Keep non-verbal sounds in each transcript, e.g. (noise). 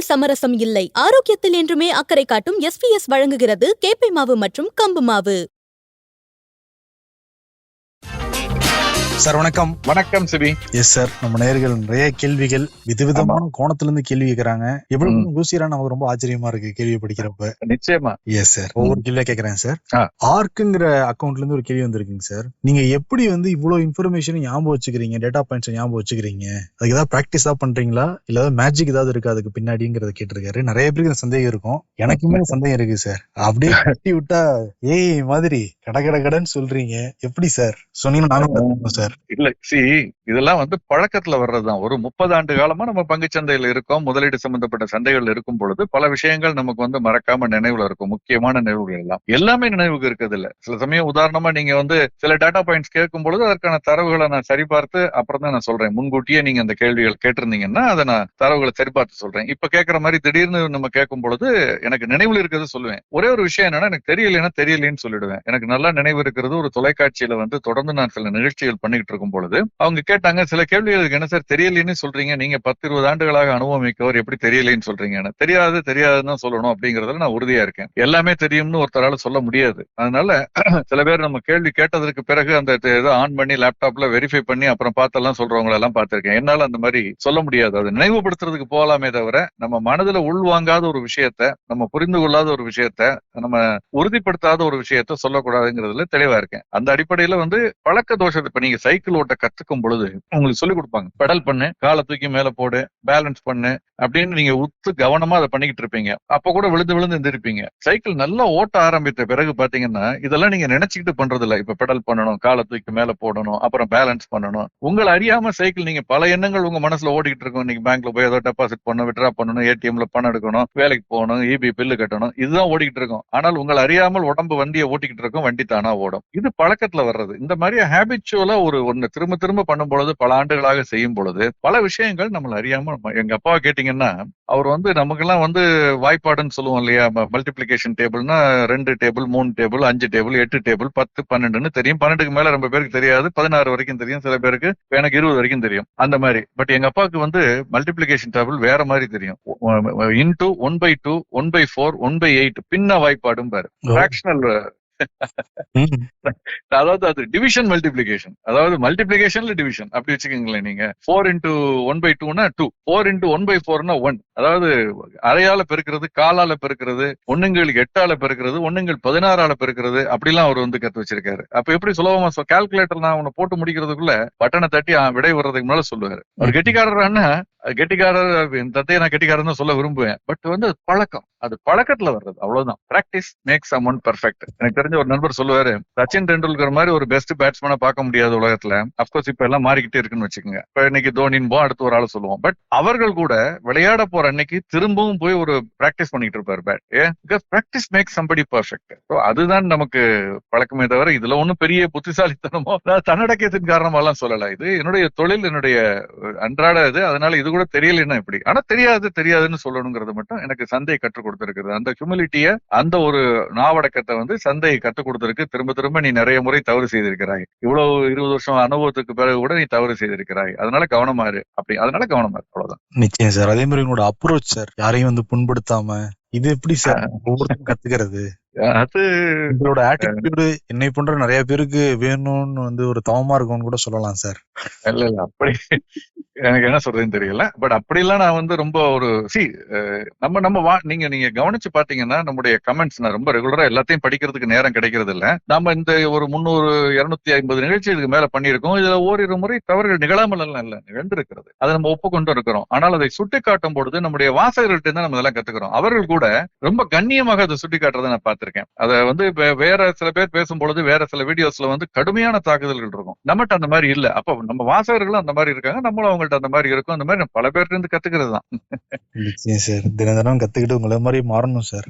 சுவையில் சமரசம் இல்லை. ஆரோக்கியத்தில் என்றுமே அக்கறை காட்டும் எஸ்பிஎஸ் வழங்குகிறது. கேப்பை மாவு மற்றும் கம்பு மாவு. சார் வணக்கம். வணக்கம் சிபி. எஸ் சார் நம்ம நேயர்கள் நிறைய கேள்விகள் விதவிதமான கோணத்துல இருந்து கேள்வி கேக்குறாங்க. எவ்வளவு. யோசிக்கிறா நமக்கு ரொம்ப ஆச்சரியமா இருக்கு கேள்வி படிக்கிறப்ப. நிச்சயமா. எஸ் சார் ஒவ்வொரு கேள்வியா கேக்குறேன் சார். ஆர்க்குங்கிற அக்கவுண்ட்ல இருந்து ஒரு கேள்வி வந்திருக்குங்க சார் நீங்க எப்படி வந்து இவ்வளவு இன்ஃபர்மேஷன் ஞாபகம் வச்சுக்கிறீங்க டேட்டா பாயிண்ட்ஸ் ஞாபகம் வச்சுக்கிறீங்க? அதுக்கு ஏதாவது பிராக்டிஸ் தான் பண்றீங்களா? இல்ல ஏதாவது மேஜிக் ஏதாவது இருக்கு அதுக்கு பின்னாடிங்கிறத கேட்டிருக்காரு. நிறைய பேருக்கு இந்த சந்தேகம் இருக்கும். எனக்குமே சந்தேகம் இருக்கு சார் அப்படியே (laughs) கட்டி விட்டா ஏய் மாதிரி கட கட கடன்னு சொல்றீங்க. எப்படி சார் சொன்னீங்கன்னா நானும் சார் இல்ல சி இதெல்லாம் வந்து பழக்கத்துல வர்றதுதான். ஒரு முப்பது ஆண்டு காலமா நம்ம பங்குச்சந்தையில இருக்கோம். முதலீடு சம்பந்தப்பட்ட சந்தைகள் இருக்கும் பொழுது பல விஷயங்கள் நமக்கு வந்து மறக்காம நினைவுல இருக்கும். முக்கியமான நினைவுகள் எல்லாம். எல்லாமே நினைவுக்கு இருக்குது இல்ல சில சமயம் உதாரணமா நீங்க வந்து சில டேட்டா பாயிண்ட்ஸ் கேட்கும் பொழுது அதற்கான தரவுகளை நான் சரிபார்த்து அப்புறம் தான் நான் சொல்றேன். முன்கூட்டியே நீங்க அந்த கேள்விகள் கேட்டிருந்தீங்கன்னா அதை நான் தரவுகளை சரிபார்த்து சொல்றேன். இப்ப கேட்கற மாதிரி திடீர்னு நம்ம கேட்கும் பொழுது எனக்கு நினைவுல இருக்கிறது சொல்லுவேன். ஒரே ஒரு விஷயம் என்னன்னா எனக்கு தெரியலைன்னா தெரியலன்னு சொல்லிடுவேன். எனக்கு நல்லா நினைவு இருக்கிறது ஒரு தொலைக்காட்சியில வந்து தொடர்ந்து நான் சில நிகழ்ச்சிகள் பண்ணிட்டு இருக்கும் பொழுது அவங்க கேட்டாங்க சில கேள்விகளுக்கு என்ன சார் தெரியலன்னு சொல்றீங்க. நீங்க பத்து இருபது ஆண்டுகளாக அனுபவம் மிக்கவர் எப்படி தெரியலன்னு சொல்றீங்க தெரியாது தெரியாதுன்னு சொல்லணும் அப்படிங்கறதுல நான் உறுதியா இருக்கேன். எல்லாமே தெரியும்னு ஒருத்தரால சொல்ல முடியாது. அதனால (clears throat) சில பேர் நம்ம கேள்வி கேட்டதற்கு பிறகு அந்த இதை ஆன் பண்ணி லேப்டாப்ல வெரிஃபை பண்ணி அப்புறம் பார்த்தெல்லாம் சொல்றவங்க எல்லாம் பார்த்திருக்கேன். என்னால அந்த மாதிரி சொல்ல முடியாது. அதை நினைவுபடுத்துறதுக்கு போகலாமே தவிர நம்ம மனதுல உள்வாங்காத ஒரு விஷயத்த நம்ம புரிந்து கொள்ளாத ஒரு விஷயத்த நம்ம உறுதிப்படுத்தாத ஒரு விஷயத்த சொல்லக்கூடாதுங்கிறதுல தெளிவா இருக்கேன். அந்த அடிப்படையில வந்து பழக்க தோஷத்தை இப்ப நீங்க சைக்கிள் ஓட்ட கத்துக்கும் பொழுது உங்களுக்கு சொல்லி கொடுப்பாங்க. பெடல் பண்ணு காலை தூக்கி மேல போடு பேலன்ஸ் பண்ணு அப்படின்னு நீங்க உத்து கவனமா அதை பண்ணிக்கிட்டு இருப்பீங்க. அப்ப கூட விழுந்து விழுந்து இருந்திருப்பீங்க சைக்கிள் நல்லா ஓட்ட ஆரம்பித்த பிறகு பாத்தீங்கன்னா இதெல்லாம் நீங்க நினைச்சுக்கிட்டு பண்றது இல்ல இப்ப பெடல் பண்ணணும் காலை தூக்கி மேல போடணும் அப்புறம் பேலன்ஸ் பண்ணணும். உங்களை அறியாம சைக்கிள் நீங்க பல எண்ணங்கள் உங்க மனசுல ஓடிக்கிட்டு இருக்கும். நீங்க பேங்க்ல போய் ஏதோ டெபாசிட் பண்ணணும் விட்ரா பண்ணணும் ஏடிஎம்ல பணம் எடுக்கணும் வேலைக்கு போகணும் இபி பில்லு கட்டணும் இதுதான் ஓடிக்கிட்டு இருக்கும். ஆனால் உங்களை அறியாமல் உடம்பு வண்டியை ஓட்டிக்கிட்டு இருக்கும் வண்டி தானா ஓடும். இது பழக்கத்துல வர்றது. இந்த மாதிரி ஹேபிச்சுவலா ஒரு ஒண்ணு திரும்ப திரும்ப பண்ணும் பொழுது பல ஆண்டுகளாக செய்யும் பொழுது பல விஷயங்கள் நம்மள அறியாம எங்க அப்பாவை கேட்டீங்கன்னா அவர் வந்து நமக்கெல்லாம் வந்து வாய்ப்பாடுன்னு சொல்லுவோம் இல்லையா? மல்டிப்ளிகேஷன் டேபிள்னா ரெண்டு டேபிள் மூணு டேபிள் அஞ்சு டேபிள் எட்டு டேபிள் பத்து பன்னெண்டுன்னு தெரியும். பன்னெண்டுக்கு மேல ரொம்ப பேருக்கு தெரியாது. பதினாறு வரைக்கும் தெரியும். சில பேருக்கு எனக்கு இருபது வரைக்கும் தெரியும். அந்த மாதிரி. பட் எங்க அப்பாவுக்கு வந்து மல்டிப்ளிகேஷன் டேபிள் வேற மாதிரி தெரியும். Into one by two one by four one by eight பின்ன வாய்ப்பாடும் பாரு ஃபிராக்ஷனல். (laughs) அதாவது அது டிவிஷன் மல்டிப்ளிகேஷன் அதாவது மல்டிப்ளிகேஷன்ல டிவிஷன் அப்படி வச்சுக்கோங்களேன் நீங்க. ஃபோர் இன்டூ ஒன் பை டூனா two four into one by ஃபோர்னா one அதாவது அரையால பெருக்கிறது காலால பெருக்கிறது ஒண்ணுங்கள் எட்டால பெருக்கிறது ஒண்ணுங்கள் பதினாறால பெருக்கிறது. அப்படிலாம் அவர் வந்து கத்து வச்சிருக்காரு. அப்ப எப்படி சுலபமா கால்குலேட்டர் நான் உன்னை போட்டு முடிக்கிறதுக்குள்ள பட்டனை தட்டி விடை வர்றதுக்கு முன்னால சொல்லுவாரு. அவர் கெட்டிக்காரர்னா கெட்டிக்காரர் தத்தையை நான் கெட்டிக்காரன் சொல்ல விரும்புவேன். பட் வந்து பழக்கம். அது பழக்கத்துல வர்றது. அவ்வளவுதான். Practice makes someone perfect எனக்கு தெரிஞ்ச ஒரு நண்பர் சொல்லுவாரு சச்சின் டெண்டுல்கர் மாதிரி ஒரு பெஸ்ட் பேட்ஸ்மேனை பார்க்க முடியாது உலகத்துல. அப்கோர்ஸ் இப்ப எல்லாம் மாறிக்கிட்டே இருக்குன்னு வச்சுக்கோங்க. இப்ப இன்னைக்கு தோனின் போ அடுத்து ஒரு ஆள் சொல்லுவோம். பட் அவர்கள் கூட விளையாட போற அன்னைக்கு திரும்பவும் போய் ஒரு பிராக்டிஸ் பண்ணிட்டு இருப்பாரு பேட் ஏ? Practice make somebody perfect so அதுதான் நமக்கு பழக்கமே தவிர இதுல ஒண்ணும் பெரிய புத்திசாலித்தனமோ நான் தன்னடக்கத்தின் காரணமா எல்லாம் சொல்லல. இது என்னுடைய தொழில் என்னுடைய அன்றாட இது. அதனால இது கூட தெரியலன்னா எப்படி? ஆனா தெரியாது தெரியாதுன்னு சொல்லணுங்கிறது மட்டும் எனக்கு சந்தை கற்றுக் கொடுத்திருக்கிறது அந்த ஹியூமிலிட்டிய அந்த ஒரு நாவடக்கத்தை வந்து சந்தை கற்றுக் கொடுத்திருக்கு. திரும்ப திரும்ப நீ நிறைய முறை தவறு செய்திருக்கிறாய். இவ்வளவு இருபது வருஷம் அனுபவத்துக்கு பிறகு கூட நீ தவறு செய்திருக்கிறாய். அதனால கவனமா இரு. அப்படி அதனால கவனமா இரு. அவ்வளவுதான். நிச்சயம் சார். அதே மாதிரி உங்களோட அப்ரோச் சார் யாரையும் வந்து புண்படுத்தாம இது எப்படி சார் ஒவ்வொருத்தரும் கத்துக்கிறது? அது உங்களோட ஆட்டிடியூடு என்னை போன்ற நிறைய பேருக்கு வேணும்னு வந்து ஒரு தவமா இருக்கும்னு கூட சொல்லலாம் சார் இல்ல இல்ல அப்படி எனக்கு என்ன சொல்றதுன்னு தெரியல. பட் அப்படிலாம் நான் வந்து ரொம்ப ஒரு சி நம்ம நம்ம வா நீங்க நீங்க கவனிச்சு பாத்தீங்கன்னா நம்முடைய கமெண்ட்ஸ் நான் ரொம்ப ரெகுலரா எல்லாத்தையும் படிக்கிறதுக்கு நேரம் கிடைக்கிறது இல்ல நம்ம இந்த ஒரு முந்நூறு இருநூத்தி ஐம்பது நிகழ்ச்சிகளுக்கு மேல பண்ணியிருக்கோம். இதுல ஓரிரு முறை தவறுகள் நிகழாமல் எல்லாம் இல்ல நிகழ்ந்திருக்கிறது. அதை நம்ம ஒப்புக்கொண்டு இருக்கிறோம். ஆனால் அதை சுட்டி காட்டும் பொழுது நம்முடைய வாசகர்கள்ட்ட தான் நம்ம இதெல்லாம் கத்துக்கிறோம். அவர்கள் கூட ரொம்ப கண்ணியமாக அதை சுட்டி காட்டுறதை நான் பார்த்திருக்கேன் அதை வந்து வேற சில பேர் பேசும் பொழுது வேற சில வீடியோஸ்ல வந்து கடுமையான தாக்குதல்கள் இருக்கும். நம்மகிட்ட அந்த மாதிரி இல்ல. அப்ப நம்ம வாசகர்களும் அந்த மாதிரி இருக்காங்க. நம்மளும் அவங்கள்ட்ட அந்த மாதிரி இருக்கும். அந்த மாதிரி பல பேர்ல இருந்து கத்துக்கிறது தான் சார். தினம் தினம் கத்துக்கிட்டு உங்களை மாதிரி மாறணும் சார்.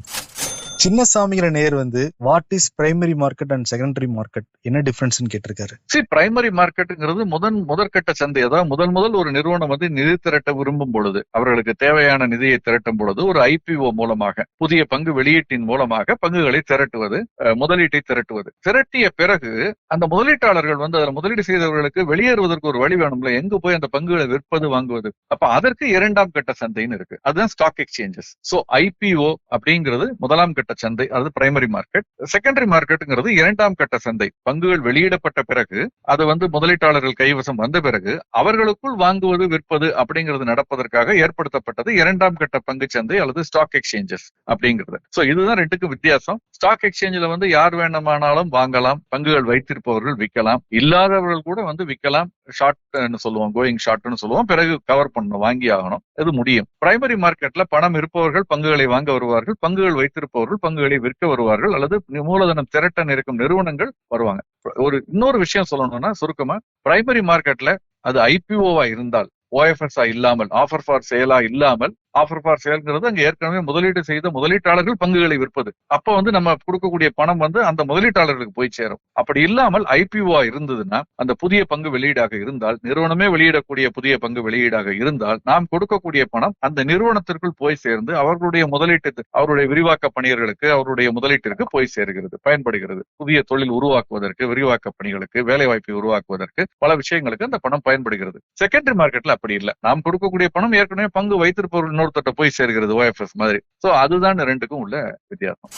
சின்னசாமிங்கிற நேர் வந்து what is primary market and secondary market என்ன டிஃபரன்ஸ்னு கேட்டிருக்காரு. சி பிரைமரி மார்க்கெட்டுங்கிறது முதன் முதற்கட்ட சந்தை. அதாவது முதல் முதல் ஒரு நிறுவனம் வந்து நிதி திரட்ட விரும்பும் பொழுது அவர்களுக்கு தேவையான நிதியை திரட்டும் பொழுது ஒரு ஐபிஓ மூலமாக புதிய பங்கு வெளியீட்டின் மூலமாக பங்குகளை திரட்டுவது முதலீட்டை திரட்டுவது. திரட்டிய பிறகு அந்த முதலீட்டாளர்கள் வந்து அதில் முதலீடு செய்தவர்களுக்கு வெளியேறுவதற்கு ஒரு வழி வேணும்ல. எங்க போய் அந்த பங்குகளை விற்பது வாங்குவது? அப்ப அதற்கு இரண்டாம் கட்ட சந்தைன்னு இருக்கு. அதுதான் ஸ்டாக் எக்ஸ்சேஞ்சஸ் சோ ஐபிஓ அப்படிங்கிறது முதலாம் கட்ட சந்தை அது பிரைமரி மார்க்கெட் செகண்டரி மார்க்கெட்டுங்கிறது இரண்டாம் கட்ட சந்தை. பங்குகள் வெளியிடப்பட்ட பிறகு அது வந்து முதலீட்டாளர்கள் கைவசம் வந்த பிறகு அவர்களுக்குள் வாங்குவது விற்பது அப்படிங்கிறது நடப்பதற்காக ஏற்படுத்தப்பட்டது இரண்டாம் கட்ட பங்கு சந்தை அல்லது ஸ்டாக் எக்ஸ்சேஞ்சஸ் அப்படிங்கிறது. சோ இதுதான் ரெண்டுக்கும் வித்தியாசம். ஸ்டாக் எக்ஸ்சேஞ்சில் வந்து யார் வேண்டுமானாலும் வாங்கலாம் பங்குகள் வைத்திருப்பவர்கள் விற்கலாம். இல்லாதவர்கள் கூட வந்து விற்கலாம். ஷார்ட்னு சொல்லுவோம் கோயிங் ஷார்ட்னு சொல்லுவோம். பிறகு கவர் பண்ணணும் வாங்கி ஆகணும். இது முடியும். பிரைமரி மார்க்கெட்ல பணம் இருப்பவர்கள் பங்குகளை வாங்க வருவார்கள். பங்குகள் வைத்திருப்பவர்கள் பங்குகளை விற்க வருவார்கள் அல்லது மூலதனம் திரட்ட இருக்கும் நிறுவனங்கள் வருவாங்க. ஒரு இன்னொரு விஷயம் சொல்லணும்னா சுருக்கமா பிரைமரி மார்க்கெட்ல அது ஐபிஓவா இருந்தால் ஓஎஃப்எஸ்ஆ இல்லாமல் ஆஃபர் ஃபார் சேலா இல்லாமல் ஆஃபர் ஃபார் சேல்ங்கிறது அங்க ஏற்கனவே முதலீடு செய்த முதலீட்டாளர்கள் பங்குகளை விற்பது. அப்ப வந்து நம்ம கொடுக்கக்கூடிய பணம் வந்து அந்த முதலீட்டாளர்களுக்கு போய் சேரும். அப்படி இல்லாமல் ஐபிஓ இருந்ததுன்னா அந்த புதிய பங்கு வெளியீடாக இருந்தால் நிறுவனமே வெளியிடக்கூடிய புதிய பங்கு வெளியீடாக இருந்தால் நாம் கொடுக்கக்கூடிய பணம் அந்த நிறுவனத்திற்குள் போய் சேர்ந்து அவர்களுடைய முதலீட்டு அவருடைய விரிவாக்க பணியர்களுக்கு அவருடைய முதலீட்டிற்கு போய் சேர்கிறது பயன்படுகிறது. புதிய தொழில் உருவாக்குவதற்கு விரிவாக்க பணிகளுக்கு வேலைவாய்ப்பை உருவாக்குவதற்கு பல விஷயங்களுக்கு அந்த பணம் பயன்படுகிறது. செகண்டரி மார்க்கெட்ல அப்படி இல்லை. நாம் கொடுக்கக்கூடிய பணம் ஏற்கனவே பங்கு வைத்திருப்பவர்கள் இன்னொருத்தட்ட போய் சேர்கிறது ஓஎஃப்எஸ் மாதிரி. ஸோ அதுதான் ரெண்டுக்கும் உள்ள வித்தியாசம்.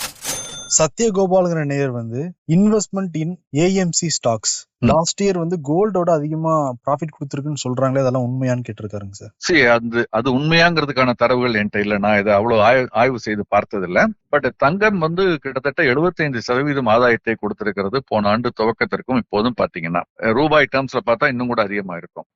சத்யகோபாலுங்கிற நேயர் வந்து investment in AMC stocks last year வந்து கோல்டோட அதிகமா ப்ராஃபிட் கொடுத்துருக்குன்னு சொல்றாங்களே அதெல்லாம் உண்மையான்னு கேட்டிருக்காருங்க சார். சரி அது அது உண்மையாங்கிறதுக்கான தரவுகள் என்கிட்ட இல்ல. நான் இதை அவ்வளவு ஆய்வு செய்து பார்த்ததில்ல. பட் தங்கம் வந்து கிட்டத்தட்ட 75% சதவீதம் ஆதாயத்தை கொடுத்திருக்கிறது. போன ஆண்டு துவக்கத்திற்கும் இப்போதும் பாத்தீங்கன்னா ரூபாய் டேர்ம்ஸ்ல பார்த்தா இன்னும் கூட அதிகமா இருக்கும்.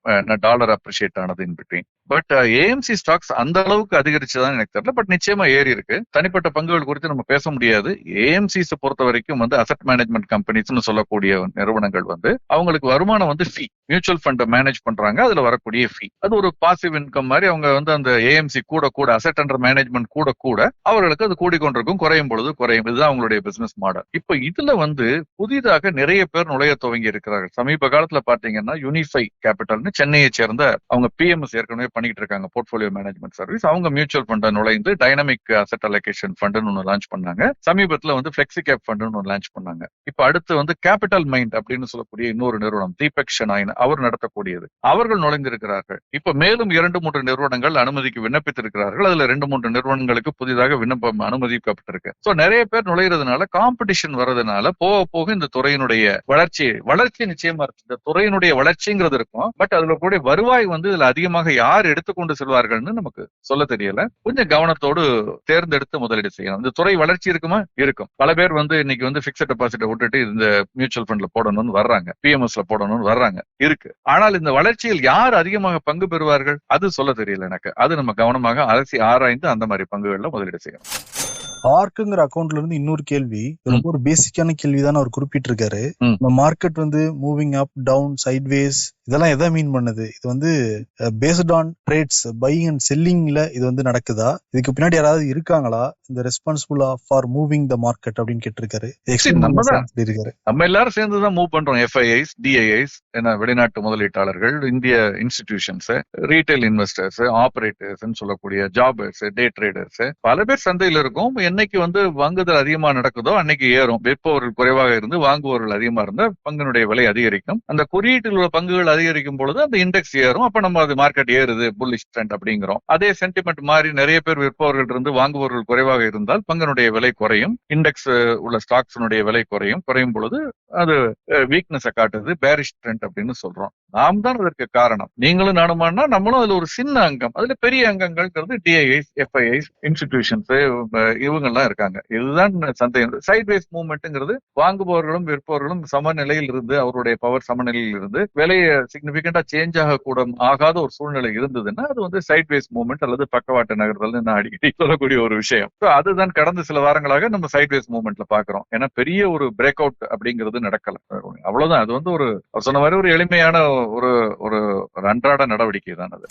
டாலர் அப்ரிஷியேட் ஆனது in between but AMC stocks அந்த அளவுக்கு அதிகரிச்சுதான் எனக்கு தெரியல. பட் நிச்சயமா ஏறி இருக்கு. தனிப்பட்ட பங்குகள் குறித்து நம்ம பேச முடியாது. ஏஎம்சிஸ் பொறுத்த வரைக்கும் வந்து அசெட் மேனேஜ்மெண்ட் கம்பெனிஸ்னு சொல்லக்கூடிய நிறுவனங்கள் வந்து அவங்களுக்கு வருமானம் வந்து ஃபீ மியூச்சுவல் ஃபண்டை மேனேஜ் பண்றாங்க அதுல வரக்கூடிய ஃபீ அது ஒரு பாசிவ் இன்கம் மாதிரி அவங்க வந்து அந்த ஏஎம்சி கூட கூட அசெட் அண்டர் மேனேஜ்மெண்ட் கூட கூட அவர்களுக்கு அது கூடிக்கொண்டிருக்கும் குறையும் பொழுது குறையும். இதுதான் அவங்களுடைய பிசினஸ் மாடல் இப்ப இதுல வந்து புதிதாக நிறைய பேர் நுழைய துவங்கி இருக்கிறார்கள். சமீப காலத்துல பாத்தீங்கன்னா யூனிஃபை கேபிட்டல்னு சென்னையை சேர்ந்த அவங்க பிஎம்எஸ் ஏற்கனவே பண்ணிட்டு இருக்காங்க போர்ட்போலியோ மேனேஜ்மெண்ட் சர்வீஸ் அவங்க மியூச்சுவல் ஃபண்டை நுழைந்து டைனமிக் அசெட் அலோகேஷன் ஃபண்டுன்னு ஒன்று லான்ச் பண்ணாங்க. சமீபத்துல வந்து பிளெக்சி கேப் ஃபண்டுன்னு ஒன்று லான்ச் பண்ணாங்க. இப்ப அடுத்து வந்து கேபிட்டல் மைண்ட் அப்படின்னு சொல்லக்கூடிய இன்னொரு நிறுவனம் தீபக் ஷனாயின் அவர் நடத்தக்கூடியது. அவர்கள் நுழைந்திருக்கிறார்கள். இப்ப மேலும் இரண்டு மூன்று நிறுவனங்கள் அனுமதிக்கு விண்ணப்பித்திருக்கிறார்கள். அதுல ரெண்டு மூன்று நிறுவனங்களுக்கு புதிதாக விண்ணப்பம் அனுமதிக்கப்பட்டிருக்கு. சோ நிறைய பேர் நுழைகிறதுனால காம்படிஷன் வர்றதுனால போக போக இந்த துறையினுடைய வளர்ச்சி வளர்ச்சி நிச்சயமா இருக்கு. இந்த துறையினுடைய வளர்ச்சிங்கிறது இருக்கும். பட் அதுல கூட வருவாய் வந்து இதுல அதிகமாக யார் எடுத்துக்கொண்டு செல்வார்கள்னு நமக்கு சொல்ல தெரியல. கொஞ்சம் கவனத்தோடு தேர்ந்தெடுத்து முதலீடு செய்யணும். இந்த துறை வளர்ச்சி இருக்குமா? இருக்கும். பல பேர் வந்து இன்னைக்கு வந்து பிக்சட் டெபாசிட்டை விட்டுட்டு இந்த மியூச்சுவல் ஃபண்ட்ல போடணும்னு வர்றாங்க. பிஎம்எஸ்ல போடணும்னு வர்றாங்க. இருக்கு. ஆனால் இந்த வளர்ச்சியில் யார் அதிகமாக பங்கு பெறுவார்கள்? அது சொல்ல தெரியல எனக்கு. அது நம்ம கவனமாக அலசி ஆராய்ந்து அந்த மாதிரி பங்குகள்ல முதலீடு செய்யணும். ஆர்க்குங்கிற அக்கௌண்ட்ல இருந்து இன்னொரு கேள்வி. ரொம்ப ஒரு பேசிக்கான கேள்வி தான் அவர் குறிப்பிட்டிருக்காரு. ம். இந்த மார்க்கெட் வந்து மூவிங் அப் டவுன் சைட்வேஸ் இதெல்லாம் எதை மீன் பண்ணுது? இது வந்து based on trades buying and செல்லிங்ல இது வந்து நடக்குதா? இதுக்கு பின்னாடி யாராவது இருக்காங்களா? இந்த responsible for moving the market அப்படின்னு கேட்டிருக்காரு. Explain நம்ம எல்லாரும் சேர்ந்து தான் மூவ் பண்றோம். எஃப்ஐஐஸ் டிஐஐஸ் என்ன வெளிநாட்டு முதலீட்டாளர்கள் இந்திய இன்ஸ்டிடியூஷன்ஸ் ரீட்டைல் இன்வெஸ்டர்ஸ் ஆபரேட்டர்ஸ் சொல்லக்கூடிய ஜாபர்ஸ் டே ட்ரேடர்ஸ் பல பேர் சந்தையில் இருக்கும். என்னைக்கு வந்து வாங்குதல் அதிகமா நடக்குதோ அன்னைக்கு ஏறும். விற்பவர்கள் குறைவாக இருந்து வாங்குபவர்கள் அதிகமா இருந்தா பங்கினுடைய விலை அதிகரிக்கும். அந்த குறியீட்டில் உள்ள பங்குகள் அதிகரிக்கும் பொழுது அந்த இண்டெக்ஸ் ஏறும். அப்ப நம்ம அது மார்க்கெட் ஏறுது புல்லிஷ் ட்ரெண்ட் அப்படிங்கிறோம். அதே சென்டிமெண்ட் மாதிரி நிறைய பேர் விற்பவர்கள் இருந்து வாங்குபவர்கள் குறைவாக இருந்தால் பங்கனுடைய விலை குறையும். இண்டெக்ஸ் உள்ள ஸ்டாக்ஸினுடைய விலை குறையும். குறையும் பொழுது அது வீக்னஸ் காட்டுது. பேரிஷ் ட்ரெண்ட் அப்படின்னு சொல்றோம். நாம் தான் அதற்கு காரணம். நீங்களும் நானுமானா நம்மளும் அதுல ஒரு சின்ன அங்கம். அதுல பெரிய அங்கங்கள்ங்கிறது டிஐஐஸ் எஃப்ஐஐஸ் இன்ஸ்டிடியூஷன்ஸ் இவங்க எல்லாம் இருக்காங்க. இதுதான் சந்தை சைட்வேஸ் மூவ்மெண்ட்ங்கிறது வாங்குபவர்களும் விற்பவர்களும் சமநிலையில் இருந்து அவருடைய பவர் சமநிலையில் இருந்து விலையை சிக்னிபிகண்டா சேஞ்ச் ஆகக்கூட ஆகாத ஒரு சூழ்நிலை இருந்ததுன்னா அது வந்து சைட்வேஸ் மூவ்மெண்ட் அல்லது பக்கவாட்டு நகர்தல் நான் அடிக்கடி சொல்லக்கூடிய ஒரு விஷயம். அதுதான் கடந்த சில வாரங்களாக நம்ம சைட்வேஸ் மூவ்மெண்ட்ல பாக்குறோம் ஏன்னா பெரிய ஒரு பிரேக் அவுட் அப்படிங்கிறது நடக்கல. அவ்வளவுதான். அது வந்து ஒரு சொன்ன மாதிரி ஒரு எளிமையான ஒரு ஒரு அன்றாட நடவடிக்கை தான் அது.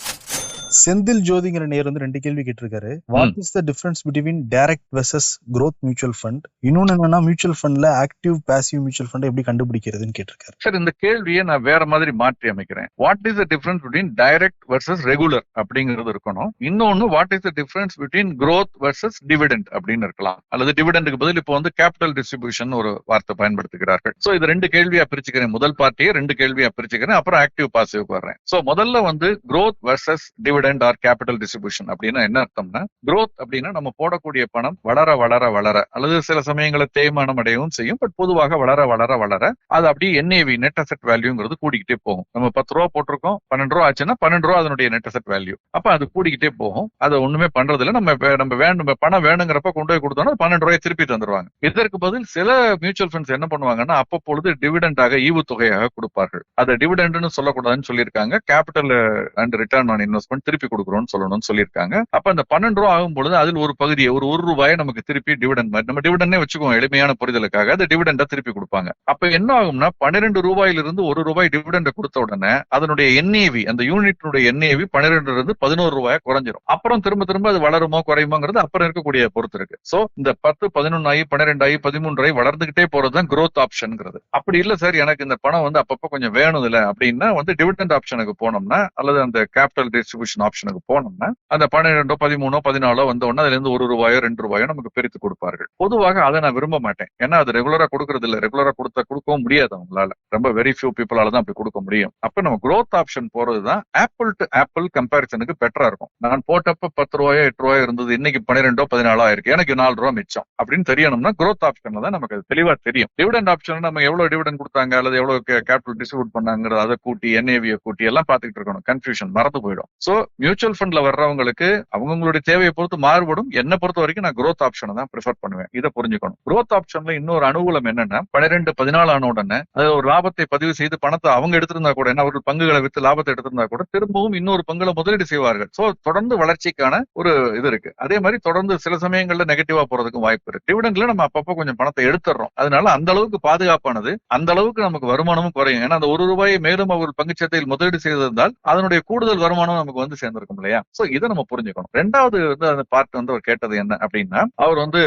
செந்தில் ஜோதிங்கிற நேர் வந்து ரெண்டு கேள்வி கேட்டிருக்காரு. What is the difference between direct versus growth mutual fund இன்னொன்னு என்னன்னா மியூச்சுவல் ஃபண்ட்ல ஆக்டிவ் பாசிவ் மியூச்சுவல் ஃபண்ட் எப்படி கண்டுபிடிக்கிறதுன்னு கேட்டிருக்காரு. சார் இந்த கேள்வியை நான் வேற மாதிரி மாற்றி அமைக்கிறேன். What is the difference between direct versus regular அப்படிங்கிறது இருக்கணும். இன்னொன்னு what is the difference between growth versus dividend அப்படின்னு இருக்கலாம். அல்லது டிவிடெண்டுக்கு பதில் இப்போ வந்து கேபிட்டல் டிஸ்ட்ரிபியூஷன் ஒரு வார்த்தை பயன்படுத்துகிறார்கள். சோ இது ரெண்டு கேள்வியா பிரிச்சுக்கிறேன். முதல் பார்ட்டியை ரெண்டு கேள்வியா பிரிச்சுக்கிறேன். அப்புறம் ஆக்டிவ் பாசிவ்க்கு வர்றேன். சோ முதல்ல வந்து growth versus dividend or capital distribution அப்படின்னா என்ன அர்த்தம்னா க்ரோத் அப்படின்னா நம்ம போடக்கூடிய பணம் வளர வளர வளர அல்லது சில சமயங்களில் தேய்மானம் அடையவும் செய்யும். பட் பொதுவாக வளர வளர வளர அது அப்படியே என்ஏவி நெட் அசெட் வேல்யூங்கிறது கூடிக்கிட்டே போகும். நம்ம பத்து ரூபா போட்டிருக்கோம் பன்னெண்டு ரூபா ஆச்சுன்னா பன்னெண்டு ரூபா அதனுடைய நெட் அசெட் வேல்யூ அப்ப அது கூடிக்கிட்டே போகும். அதை ஒண்ணுமே பண்றதுல நம்ம நம்ம வேணும் நம்ம பணம் வேணுங்கிறப்ப கொண்டு போய் கொடுத்தோம்னா பன்னெண்டு ரூபாய் திருப்பி தந்துருவாங்க. இதற்கு பதில் சில மியூச்சுவல் ஃபண்ட்ஸ் என்ன பண்ணுவாங்கன்னா அப்பப்பொழுது டிவிடெண்டாக ஈவுத்தொகையாக கொடுப்பார்கள். அதை டிவிடெண்ட்னு சொல்லக்கூடாதுன்னு சொல்லியிருக்காங்க. Capital and return on investment திருப்பி கொடுக்குறோம்னு சொல்லணும்னு சொல்லியிருக்காங்க. அப்ப அந்த பன்னெண்டு ரூபா ஆகும் பொழுது அதில் ஒரு பகுதியை ஒரு ஒரு ரூபாயை நமக்கு திருப்பி டிவிடன் மாதிரி நம்ம டிவிடனே வச்சுக்கோம் எளிமையான புரிதலுக்காக. அது டிவிடெண்டா திருப்பி கொடுப்பாங்க. அப்ப என்ன ஆகும்னா பன்னிரெண்டு ரூபாயிலிருந்து ஒரு ரூபாய் டிவிடெண்ட் கொடுத்த உடனே அதனுடைய என்ஏவி அந்த யூனிட்டினுடைய என்ஏவி பன்னிரெண்டுல இருந்து பதினோரு ரூபாய் குறைஞ்சிரும். அப்புறம் திரும்ப திரும்ப அது வளருமோ குறையுமோங்கிறது அப்புறம் இருக்கக்கூடிய பொறுத்து இருக்கு. சோ இந்த பத்து பதினொன்னு ஆகி பன்னிரெண்டு ஆகி பதிமூன்று ஆகி வளர்ந்துகிட்டே போறதுதான் குரோத் ஆப்ஷன்ங்கிறது அப்படி இல்ல சார் எனக்கு இந்த பணம் வந்து அப்பப்ப கொஞ்சம் வேணும் இல்ல அப்படின்னா வந்து டிவிடெண்ட் ஆப்ஷனுக்கு போனோம்னா அல்லது அந்த கேபிட்டல் டிஸ்ட்ரிபியூஷன் ஆப்ஷனுக்கு போனோம்னா அந்த பன்னிரெண்டோ பதிமூணோ பதினாலோ வந்த உடனே அதுல இருந்து ஒரு ரூபாயோ ரெண்டு ரூபாயோ நமக்கு பிரித்து கொடுப்பார்கள். பொதுவாக அதை நான் விரும்ப மாட்டேன். ஏன்னா அது ரெகுலரா கொடுக்கறது இல்ல. ரெகுலரா கொடுத்தா கொடுக்கவும் முடியாது அவங்களால. ரொம்ப வெரி ஃபியூ பீப்புளால தான் அப்படி கொடுக்க முடியும். அப்ப நம்ம க்ரோத் ஆப்ஷன் போறதுதான் ஆப்பிள் டு ஆப்பிள் கம்பேரிசனுக்கு பெட்டரா இருக்கும். நான் போட்டப்ப பத்து ரூபாயோ எட்டு ரூபாயோ இருந்தது இன்னைக்கு பன்னிரெண்டோ பதினாலோ ஆயிருக்கு. எனக்கு நாலு ரூபா மிச்சம். அப்படின்னு தெரியணும்னா க்ரோத் ஆப்ஷன்ல தான் நமக்கு அது தெளிவா தெரியும். டிவிடெண்ட் ஆப்ஷன் நம்ம எவ்வளவு டிவிடெண்ட் கொடுத்தாங்க அல்லது எவ்வளவு கேபிட்டல் டிஸ்ட்ரிபியூட் பண்ணாங்கிறது அதை கூட்டி என்ஏவியை கூட்டி எல்லாம் பாத்துக்கிட்டு இருக்கணும். கன்ஃபியூஷன் மறந்து போயிடும். சோ மியூச்சுவல் ஃபண்ட்ல வர்றவங்களுக்கு அவங்களுடைய தேவையை பொறுத்து மாறுபடும். என்ன பொறுத்த வரைக்கும் நான் குரோத் ஆப்ஷனை தான் ப்ரிஃபர் பண்ணுவேன். இதை புரிஞ்சுக்கணும். குரோத் ஆப்ஷன்ல இன்னொரு அனுகூலம் என்னன்னா பன்னிரெண்டு பதினாலு ஆன உடனே அது ஒரு லாபத்தை பதிவு செய்து பணத்தை அவங்க எடுத்திருந்தா கூட என்ன அவர்கள் பங்குகளை வித்து லாபத்தை எடுத்திருந்தா கூட திரும்பவும் இன்னொரு பங்குல முதலீடு செய்வார்கள். சோ தொடர்ந்து வளர்ச்சிக்கான ஒரு இது இருக்கு. அதே மாதிரி தொடர்ந்து சில சமயங்கள்ல நெகட்டிவா போறதுக்கும் வாய்ப்பு இருக்கு. டிவிடன்ல நம்ம அப்பப்போ கொஞ்சம் பணத்தை எடுத்துறோம் அதனால அந்த அளவுக்கு பாதுகாப்பானது அந்த அளவுக்கு நமக்கு வருமானமும் குறையும். ஏன்னா அந்த ஒரு ரூபாயை மேலும் அவர் பங்குச்சந்தையில் முதலீடு செய்திருந்தால் அதனுடைய கூடுதல் வருமானம் நமக்கு வந்து சேர்ந்திருக்கும் இல்லையா? சோ இதை நம்ம புரிஞ்சுக்கணும். ரெண்டாவது வந்து அந்த பார்ட் வந்து அவர் கேட்டது என்ன அப்படின்னா அவர் வந்து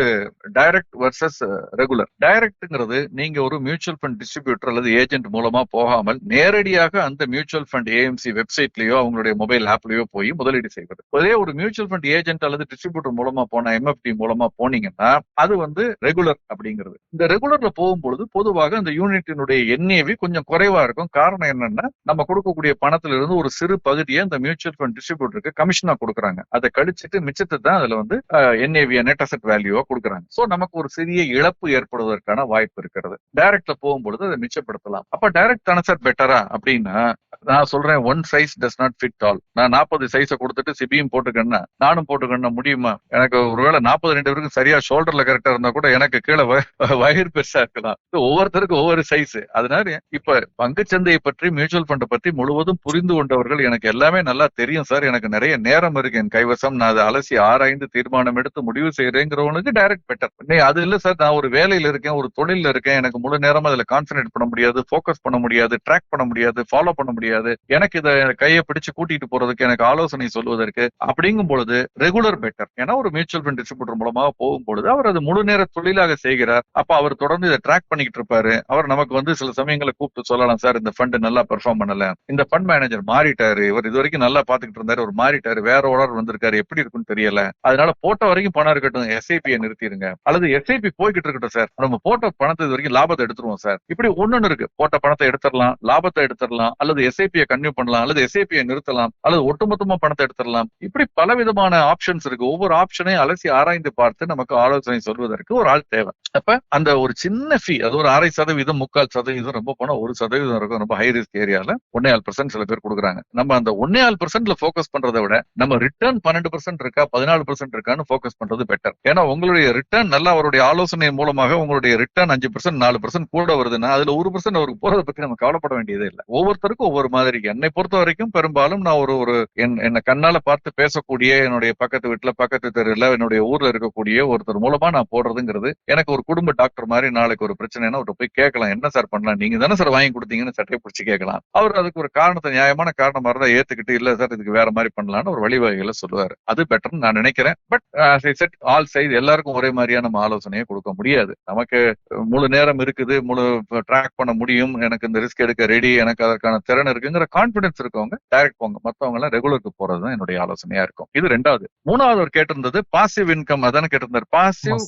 டைரக்ட் வர்சஸ் ரெகுலர் டைரக்ட்ங்கிறது நீங்க ஒரு மியூச்சுவல் ஃபண்ட் டிஸ்ட்ரிபியூட்டர் அல்லது ஏஜென்ட் மூலமா போகாமல் நேரடியாக அந்த மியூச்சுவல் ஃபண்ட் ஏஎம்சி வெப்சைட்லயோ அவங்களுடைய மொபைல் ஆப்லயோ போய் முதலீடு செய்வது. ஒரே ஒரு மியூச்சுவல் ஃபண்ட் ஏஜென்ட் அல்லது டிஸ்ட்ரிபியூட்டர் மூலமா போன எம்எஃப்டி மூலமா போனீங்கன்னா அது வந்து ரெகுலர் அப்படிங்கிறது. இந்த ரெகுலர்ல போகும்பொழுது பொதுவாக அந்த யூனிட்டினுடைய எண்ணேவி கொஞ்சம் குறைவா இருக்கும். காரணம் என்னன்னா நம்ம கொடுக்கக்கூடிய பணத்துல இருந்து ஒரு சிறு பகுதியை இந்த மியூச்சுவல் ஃபண்ட் டிஸ்ட்ரிபியூட்டருக்கு கமிஷனா கொடுக்குறாங்க. அதை கழிச்சிட்டு மிச்சத்தை தான் அதுல வந்து என்ஏவி நெட் அசெட் வேல்யூவா கொடுக்குறாங்க. சோ நமக்கு ஒரு சிறிய இழப்பு ஏற்படுவதற்கான வாய்ப்பு இருக்கிறது. டைரக்ட்ல போகும்பொழுது அதை மிச்சப்படுத்தலாம். அப்ப டைரக்ட் ட்ரான்ஸ்ஃபர் பெட்டரா அப்படின்னா நான் சொல்றேன் one size does not fit all நான் நாற்பது சைஸை கொடுத்துட்டு சிபியும் போட்டுக்கன்னா நானும் போட்டுக்கணும் முடியுமா? எனக்கு ஒருவேளை நாற்பது ரெண்டு பேருக்கும் சரியா ஷோல்டர்ல கரெக்டா இருந்தா கூட எனக்கு கீழே வ- வயிறு பெருசா இருக்கலாம். இது ஒவ்வொருத்தருக்கும் ஒவ்வொரு சைஸ் அதனால இப்ப பங்குச்சந்தையை பற்றி மியூச்சுவல் ஃபண்டை பற்றி முழுவதும் புரிந்து கொண்டவர்கள் எனக்கு எல்லாமே நல்லா தெரியும் சார். எனக்கு நிறைய நேரம் இருக்கு. என் கைவசம் நான் அதை அலசி ஆராய்ந்து தீர்மானம் எடுத்து முடிவு செய்யறேங்கிறவனுக்கு டைரக்ட் பெட்டர் அது இல்ல சார். நான் ஒரு வேலையில இருக்கேன் ஒரு தொழில இருக்கேன். எனக்கு முழு நேரமா அதுல கான்சென்ட்ரேட் பண்ண முடியாது ஃபோக்கஸ் பண்ண முடியாது ட்ராக் பண்ண முடியாது ஃபாலோ பண்ண முடியாது. எனக்கு இதை கையை பிடிச்சு கூட்டிட்டு போறதுக்கு எனக்கு ஆலோசனை சொல்வதற்கு அப்படிங்கும் பொழுது ரெகுலர் பெட்டர் ஏன்னா ஒரு மியூச்சுவல் ஃபண்ட் டிஸ்ட்ரிபியூட்டர் மூலமாக போகும் பொழுது அவர் அது முழு நேர தொழிலாக செய்கிறார். அப்ப அவர் தொடர்ந்து இதை ட்ராக் பண்ணிக்கிட்டு இருப்பாரு. அவர் நமக்கு வந்து சில சமயங்களை கூப்பிட்டு சொல்லலாம் சார் இந்த ஃபண்ட் நல்லா பெர்ஃபார்ம் பண்ணல. இந்த ஃபண்ட் மேனேஜர் மாறிட்டாரு. இவர் இது வரைக்கும் நல்லா பாத்துக்கிட்டு இருந்தாரு. ஒரு மாறிட்டாரு. வேற ஓடர் வந்திருக்காரு. எப்படி இருக்குன்னு தெரியல. அதனால போட்ட வரைக்கும் பணம் இருக்கட்டும். எஸ்ஐபியை நிறுத்திடுங்க அல்லது எஸ்ஐபி போய்கிட்டு இருக்கட்டும் சார். நம்ம போட்ட பணத்தை இது வரைக்கும் லாபத்தை எடுத்துருவோம் சார். இப்படி ஒன்னு இருக்கு. போட்ட பணத்தை எடுத்துடலாம் லாபத்தை எடுத்துடலாம் அல்லது எஸ் எஸ்ஐபியை கன்யூ பண்ணலாம் அல்லது எஸ்ஐபியை நிறுத்தலாம் அல்லது ஒட்டுமொத்தமா பணத்தை எடுத்துடலாம். இப்படி பல விதமான ஆப்ஷன்ஸ் இருக்கு. ஒவ்வொரு ஆப்ஷனையும் அலசி ஆராய்ந்து பார்த்து நமக்கு ஆலோசனை சொல்வதற்கு ஒரு ஆள் தேவை. அப்ப அந்த ஒரு சின்ன ஃபீ அது ஒரு அரை சதவீதம் முக்கால் சதவீதம் ரொம்ப போனா ஒரு சதவீதம் இருக்கும் ரொம்ப ஹை ரிஸ்க் ஏரியால ஒன்னே ஆல் பர்சன்ட் சில பேர் கொடுக்குறாங்க. நம்ம அந்த ஒன்னே ஆல் பர்சன்ட்ல போக்கஸ் பண்றதை விட நம்ம ரிட்டர்ன் பன்னெண்டு பர்சன்ட் இருக்கா பதினாலு பர்சன்ட் இருக்கான்னு போக்கஸ் பண்றது பெட்டர் ஏன்னா உங்களுடைய ரிட்டர்ன் நல்லா அவருடைய ஆலோசனை மூலமாக உங்களுடைய ரிட்டர்ன் அஞ்சு பர்சன்ட் நாலு பர்சன்ட் கூட வருதுன்னா அதுல ஒரு பர்சன்ட் அவருக்கு போறதை பத்தி நம்ம கவலைப்பட வேண்டியதே இல்லை. ஒவ்வொருத்தருக்கும் ஒவ்வொரு மாதிரி என்னை பொறுத்த வரைக்கும் பெரும்பாலும் நான் ஒரு ஒரு என்- என்னை கண்ணால பார்த்து பேசக்கூடிய என்னுடைய பக்கத்து வீட்டுல பக்கத்து தெருல என்னுடைய ஊர்ல இருக்கக்கூடிய ஒருத்தர் மூலமா நான் போடுறதுங்கிறது எனக்கு ஒரு குடும்ப டாக்டர் மாதிரி நாளைக்கு ஒரு பிரச்சனைனா அவர்கிட்ட போய் கேட்கலாம். என்ன சார் பண்ணலாம்? நீங்க தானே சார் வாங்கி கொடுத்தீங்கன்னு சட்டையை பிடிச்சி கேட்கலாம். அவர் அதுக்கு ஒரு காரணத்தை நியாயமான காரணமா இருந்தா ஏத்துக்கிட்டு இல்ல சார் இதுக்கு வேற மாதிரி பண்ணலாம்னு ஒரு வழிவகைகளை சொல்லுவாரு. அது பெட்டர்னு நான் நினைக்கிறேன். பட் செட் ஆல் சைஸ் எல்லாருக்கும் ஒரே மாதிரியான நம்ம ஆலோசனையை கொடுக்க முடியாது. நமக்கு முழு நேரம் இருக்குது. முழு ட்ராக் பண்ண முடியும். எனக்கு இந்த ரிஸ்க் எடுக்க ரெடி எனக்கு அதற்கான திறன் இருக்குங்கிற கான்பிடன்ஸ் இருக்கவங்க டைரக்ட் போங்க. மத்தவங்க எல்லாம் ரெகுலருக்கு போறது தான் என்னுடைய ஆலோசனையா இருக்கும். இது ரெண்டாவது. மூணாவது ஒரு கேட்டிருந்தது பாசிவ் இன்கம் அதானே கேட்டிருந்தாரு. பாசிவ்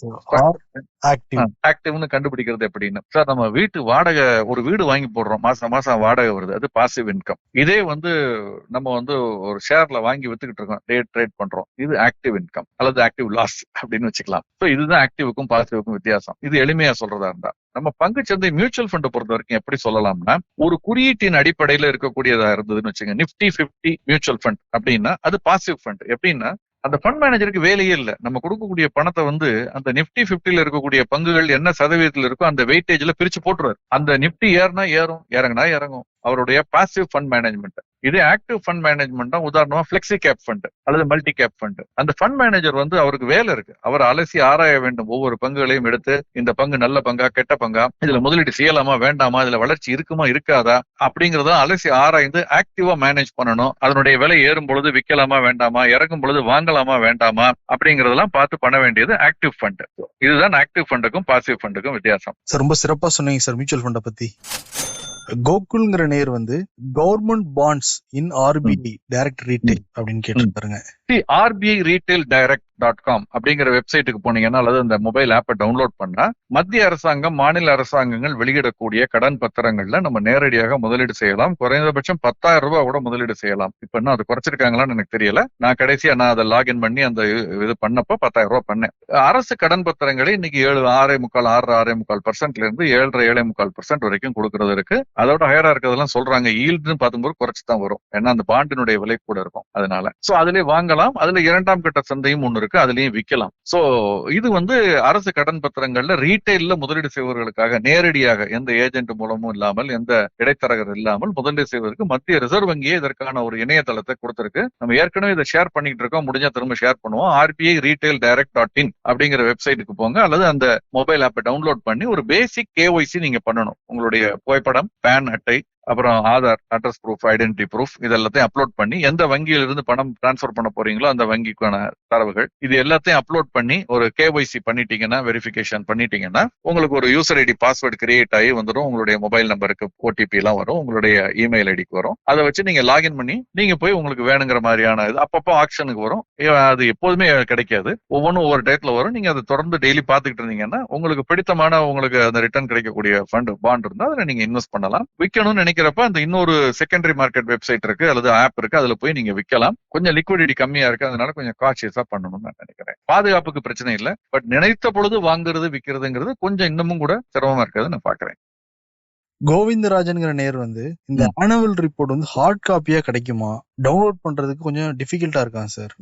ஆக்டிவ் ஆக்டிவ்னு கண்டுபிடிக்கிறது எப்படின்னு. சார் நம்ம வீட்டு வாடகை ஒரு வீடு வாங்கி போடுறோம். மாசம் மாசம் வாடகை வருது. அது பாசிவ் இன்கம் இதே வந்து நம்ம வந்து ஒரு ஷேர்ல வாங்கி வித்துக்கிட்டு இருக்கோம். டே ட்ரேட் பண்றோம். இது ஆக்டிவ் இன்கம் அல்லது ஆக்டிவ் லாஸ் அப்படின்னு வச்சுக்கலாம். ஸோ இதுதான் ஆக்டிவுக்கும் பாசிட்டிவுக்கும் வித்தியாசம். இது எளிமையா சொல்றதா இருந்தா. நம்ம பங்குச்சந்தை மியூச்சுவல் ஃபண்டை பொறுத்த வரைக்கும் எப்படி சொல்லலாம்னா ஒரு குறியீட்டின் அடிப்படையில இருக்கக்கூடியதா இருந்ததுன்னு வச்சுங்க. நிப்டி பிப்டி மியூச்சுவல் ஃபண்ட் அப்படின்னா அது பாசிவ் ஃபண்ட் எப்படின்னா அந்த ஃபண்ட் மேனேஜருக்கு வேலையே இல்லை. நம்ம கொடுக்கக்கூடிய பணத்தை வந்து அந்த நிப்டி பிப்டில இருக்கக்கூடிய பங்குகள் என்ன சதவீதத்தில் இருக்கோ அந்த வெயிட்டேஜ்ல பிரிச்சு போட்டுருவாரு. அந்த நிப்டி ஏறினா ஏறும் இறங்குனா இறங்கும். அவருடைய பாசிவ் ஃபண்ட் மேனேஜ்மெண்ட் இது ஆக்டிவ் ஃபண்ட் மேனேஜ்மெண்ட் தான் உதாரணமா பிளெக்சி கேப் ஃபண்ட் அல்லது மல்டி கேப் ஃபண்ட் அந்த ஃபண்ட் மேனேஜர் வந்து அவருக்கு வேலை இருக்கு. அவர் அலசி ஆராய வேண்டும். ஒவ்வொரு பங்குகளையும் எடுத்து இந்த பங்கு நல்ல பங்கா கெட்ட பங்கா இதுல முதலீடு செய்யலாமா வேண்டாமா இதுல வளர்ச்சி இருக்குமா இருக்காதா அப்படிங்கறத அலசி ஆராய்ந்து ஆக்டிவா மேனேஜ் பண்ணணும். அதனுடைய விலை ஏறும் பொழுது விற்கலாமா வேண்டாமா இறக்கும் பொழுது வாங்கலாமா வேண்டாமா அப்படிங்கறதெல்லாம் பார்த்து பண்ண வேண்டியது ஆக்டிவ் ஃபண்ட் இதுதான் ஆக்டிவ் ஃபண்டுக்கும் பாசிவ் ஃபண்டுக்கும் வித்தியாசம். சார் ரொம்ப சிறப்பா சொன்னீங்க சார் மியூச்சுவல் ஃபண்டை பத்தி. கோகுல்ங்கிற நேர் வந்து government bonds in RBI direct retail அப்படின்னு கேட்டிருக்காருங்க RBI retail direct dot com அப்படிங்கிற வெப்சைட்டுக்கு போனீங்கன்னா அல்லது அந்த மொபைல் ஆப்பை டவுன்லோட் பண்ணா மத்திய அரசாங்கம் மாநில அரசாங்கங்கள் வெளியிடக்கூடிய கடன் பத்திரங்கள்ல நம்ம நேரடியாக முதலீடு செய்யலாம். குறைந்தபட்சம் பத்தாயிரம் ரூபாய் கூட முதலீடு செய்யலாம். இப்ப இன்னும் அது குறைச்சிருக்காங்களான்னு எனக்கு தெரியல. நான் கடைசியா நான் அதை லாகின் பண்ணி அந்த இது பண்ணப்ப பத்தாயிரம் ரூபாய் பண்ணேன். அரசு கடன் பத்திரங்களை இன்னைக்கு ஏழு ஆறே முக்கால் ஆறு ஆறே முக்கால் பர்சன்ட்ல இருந்து ஏழரை ஏழே முக்கால் பர்சன்ட் வரைக்கும் கொடுக்கறது இருக்கு. அதோட ஹையரா இருக்கிறதெல்லாம் சொல்றாங்க. ஈல்டுன்னு பார்க்கும்போது குறைச்சு தான் வரும். ஏன்னா அந்த பாண்டினுடைய விலை கூட இருக்கும். அதனால. சோ அதுல வாங்கலாம். அதுல இரண்டாம் கட்ட சந்தையும் ஒன்று இருக்கு. அதுலயும் விற்கலாம் சோ இது வந்து அரசு கடன் பத்திரங்கள்ல ரீட்டைல்ல முதலீடு செய்வர்களுக்காக நேரடியாக எந்த ஏஜென்ட் மூலமும் இல்லாமல் எந்த இடைத்தரகர் இல்லாமல் முதலீடு செய்வதற்கு மத்திய ரிசர்வ் வங்கியே இதற்கான ஒரு இணையதளத்தை கொடுத்திருக்கு. நம்ம ஏற்கனவே இதை ஷேர் பண்ணிட்டு இருக்கோம் முடிஞ்சா திரும்ப ஷேர் பண்ணுவோம். RBI retail direct dot in அப்படிங்கிற வெப்சைட்டுக்கு போங்க அல்லது அந்த மொபைல் ஆப்பை டவுன்லோட் பண்ணி ஒரு பேசிக் கேஒய்சி நீங்க பண்ணணும். உங்களுடைய புகைப்படம் பேன் அட்டை அப்புறம் Aadhaar address proof identity proof இது எல்லாத்தையும் அப்லோட் பண்ணி எந்த வங்கியில இருந்து பணம் டிரான்ஸ்ஃபர் பண்ண போறீங்களோ அந்த வங்கிக்கான தரவுகள் இது எல்லாத்தையும் அப்லோட் பண்ணி ஒரு கேஒய்சி பண்ணிட்டீங்கன்னா வெரிஃபிகேஷன் பண்ணிட்டீங்கன்னா உங்களுக்கு ஒரு யூசர் ஐடி பாஸ்வேர்டு கிரியேட் ஆகி வந்துடும். உங்களுடைய மொபைல் நம்பருக்கு ஓடிபி எல்லாம் வரும். உங்களுடைய இமெயில் ஐடிக்கு வரும். அதை வச்சு நீங்க லாகின் பண்ணி நீங்க போய் உங்களுக்கு வேணுங்கிற மாதிரியான இது அப்பப்போ ஆக்ஷனுக்கு வரும். அது எப்போதுமே கிடைக்காது. ஒவ்வொன்றும் ஒவ்வொரு டேட்ல வரும். நீங்க அதை தொடர்ந்து டெய்லி பார்த்துக்கிட்டு இருந்தீங்கன்னா உங்களுக்கு பிடித்தமான உங்களுக்கு அந்த ரிட்டர்ன் கிடைக்கக்கூடிய ஃபண்ட் பாண்ட் இருந்தா அதை நீங்க இன்வெஸ்ட் பண்ணலாம். விற்கணும்னு நினைக்கிறப்ப அந்த இன்னொரு செகண்டரி மார்க்கெட் வெப்சைட் இருக்கு அல்லது ஆப் இருக்கு அதுல போய் நீங்க விற்கலாம் கொஞ்சம் லிக்விடிட்டி கம்மியா இருக்கு அதனால கொஞ்சம் காஷியஸா பண்ணணும்னு நான் நினைக்கிறேன். பாதுகாப்புக்கு பிரச்சனை இல்லை. பட் நினைத்த பொழுது வாங்குறது விற்கிறதுங்கிறது கொஞ்சம் இன்னமும் கூட சிரமமா இருக்கிறது நான் பாக்குறேன். கோவிந்தராஜன்ங்கிற நேர் வந்து இந்த ஆனுவல் ரிப்போர்ட் வந்து ஹார்ட் காப்பியா கிடைக்குமா? டவுன்லோட் பண்றதுக்கு கொஞ்சம் டிஃபிகல்ட்டா இருக்கான் சார்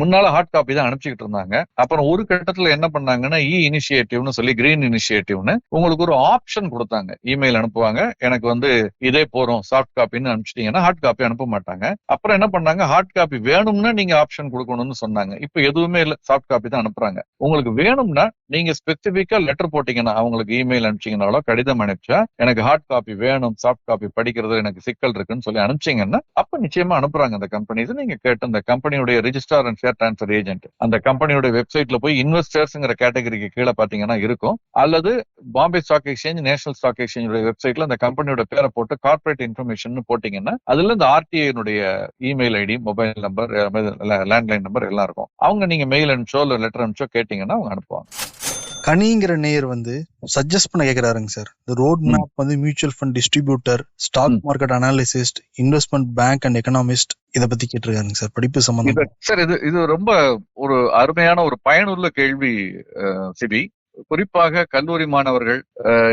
முன்னால ஹார்ட் காப்பி தான் அனுப்பிச்சுக்கிட்டு இருந்தாங்க. அப்புறம் ஒரு கட்டத்துல என்ன பண்ணாங்கன்னா இ இனிஷியேட்டிவ்னு சொல்லி கிரீன் இனிஷியேட்டிவ்னு உங்களுக்கு ஒரு ஆப்ஷன் கொடுத்தாங்க. இமெயில் அனுப்புவாங்க. எனக்கு வந்து இதே போறோம் சாஃப்ட் காப்பின்னு அனுப்பிச்சிட்டீங்கன்னா ஹார்ட் காப்பி அனுப்ப மாட்டாங்க. அப்புறம் என்ன பண்ணாங்க? ஹார்ட் காப்பி வேணும்னா நீங்க ஆப்ஷன் கொடுக்கணும்னு சொன்னாங்க. இப்போ எதுவுமே இல்ல சாஃப்ட் காப்பி தான் அனுப்புறாங்க. உங்களுக்கு வேணும்னா நீங்க ஸ்பெசிபிக்கா லெட்டர் போட்டீங்கன்னா அவங்களுக்கு இமெயில் அனுப்பிச்சீங்கனாலோ கடிதம் அனுப்பிச்சா எனக்கு ஹார்ட் காப்பி வேணும் சாஃப்ட் காப்பி படிக்கிறது எனக்கு சிக்கல் இருக்குன்னு சொல்லி அனுப்பிச்சீங்கன்னா அப்ப நிச்சயமா அனுப்புறாங்க அந்த கம்பெனிஸ் நீங்க கேட்டு அந்த கம்பெனியுடைய registrar and share transfer agent அந்த கம்பெனியோட வெப்சைட்ல போய் இன்வெஸ்டர்ஸ்ங்கிற கேட்டகரிக்கு கீழே பாத்தீங்கன்னா இருக்கும். அல்லது Bombay stock exchange national stock எக்ஸ்சேஞ்சோட வெப்சைட்ல அந்த கம்பெனியோட பேரை போட்டு கார்பரேட் இன்ஃபர்மேஷன் போட்டீங்கன்னா அதுல இந்த ஆர்டிஐனுடைய email ID mobile number landline number எல்லாம் இருக்கும். அவங்க நீங்க மெயில் அனுப்பிச்சோ இல்ல லெட்டர் அனுப்பிச்சோ கேட்டீங்கன்னா அவங்க அனுப்புவாங்க. கனிங்கிற நேயர் வந்து சஜஸ்ட் பண்ண கேக்குறாருங்க சார் இந்த ரோட். மேப் வந்து mutual fund distributor stock. Market analyst investment bank and economist இத பத்தி கேட்டிருக்காருங்க சார் படிப்பு சம்பந்தம் சார் இது இது ரொம்ப ஒரு அருமையான ஒரு பயனுள்ள கேள்வி சிபி குறிப்பாக கல்லூரி மாணவர்கள்